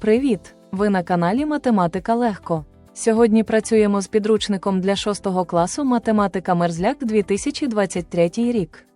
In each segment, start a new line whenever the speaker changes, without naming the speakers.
Привіт! Ви на каналі Математика Легко. Сьогодні працюємо з підручником для 6 класу Математика Мерзляк 2023 рік.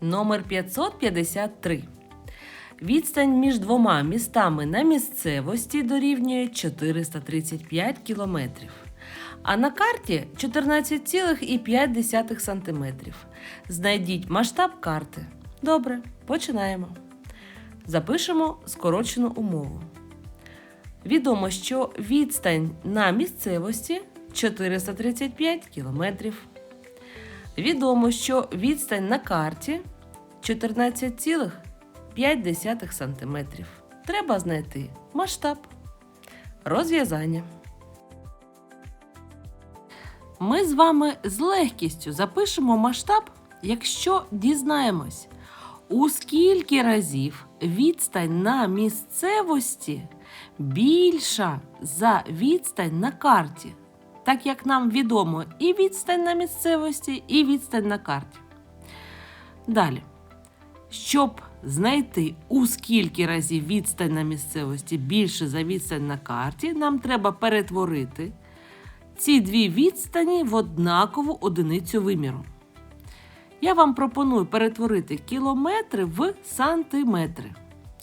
Номер 553. Відстань між двома містами на місцевості дорівнює 435 кілометрів. А на карті 14,5 см. Знайдіть масштаб карти. Добре, починаємо. Запишемо скорочену умову. Відомо, що відстань на місцевості 435 кілометрів. Відомо, що відстань на карті 14,5 см. Треба знайти масштаб. Розв'язання. Ми з вами з легкістю запишемо масштаб, якщо дізнаємось, у скільки разів відстань на місцевості більша за відстань на карті так як нам відомо і відстань на місцевості, і відстань на карті. Далі. Щоб знайти у скільки разів відстань на місцевості більше за відстань на карті, нам треба перетворити ці дві відстані в однакову одиницю виміру. Я вам пропоную перетворити кілометри в сантиметри.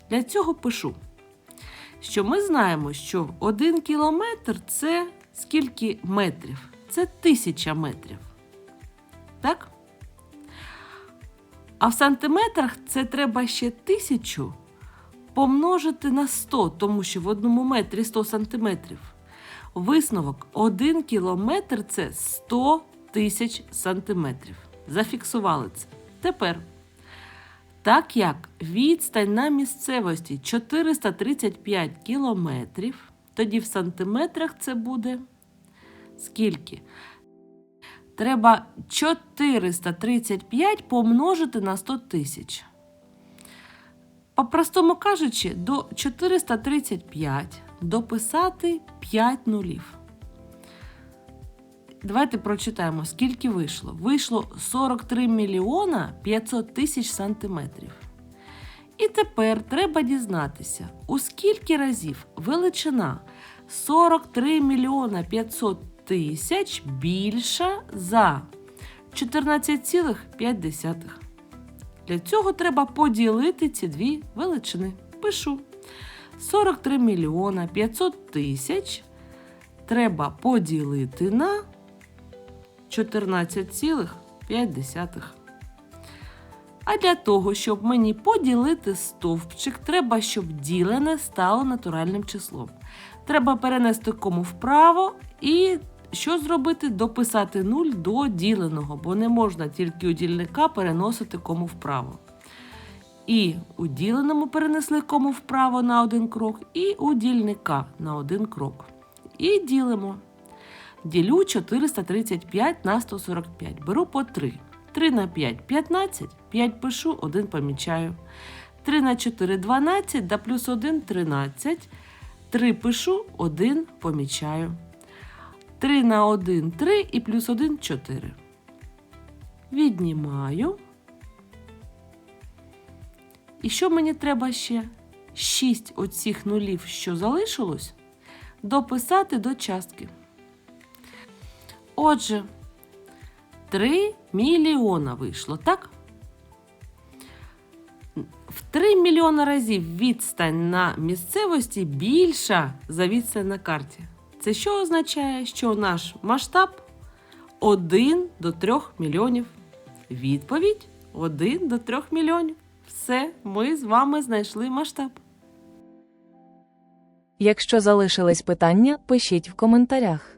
Для цього пишу, що ми знаємо, що 1 кілометр це скільки метрів? Це тисяча метрів. Так? А в сантиметрах це треба ще тисячу помножити на 100, тому що в одному метрі 100 сантиметрів. Висновок 1 кілометр це 100 тисяч сантиметрів. Зафіксували це. Тепер, так як відстань на місцевості 435 кілометрів, тоді в сантиметрах це буде скільки? Треба 435 помножити на 100 тисяч. По-простому кажучи, до 435 дописати 5 нулів. Давайте прочитаємо, скільки вийшло. Вийшло 43 мільйона 500 тисяч сантиметрів. І тепер треба дізнатися, у скільки разів величина 43 мільйона 500 тисяч більша за 14,5. Для цього треба поділити ці дві величини. Пишу 43 мільйона 500 тисяч треба поділити на 14,5. А для того, щоб мені поділити стовпчик, треба, щоб ділене стало натуральним числом. Треба перенести кому вправо і що зробити? Дописати 0 до діленого, бо не можна тільки у дільника переносити кому вправо. І у діленому перенесли кому вправо на один крок, і у дільника на один крок. І ділимо. Ділю 435 на 145. Беру по 3. 3 на 5 15, 5 пишу, 1 помічаю. 3 на 4 12, да плюс 1 13. 3 пишу, 1 помічаю. 3 на 1 3 і плюс 1 4. Віднімаю. І що мені треба ще? 6 оцих нулів, що залишилось, дописати до частки. Отже, 3 мільйона вийшло, так? В 3 мільйона разів відстань на місцевості більша за відстань на карті. Це що означає, що наш масштаб 1 до 3 мільйонів. Відповідь 1 до 3 мільйонів. Все, ми з вами знайшли масштаб.
Якщо залишились питання, пишіть в коментарях.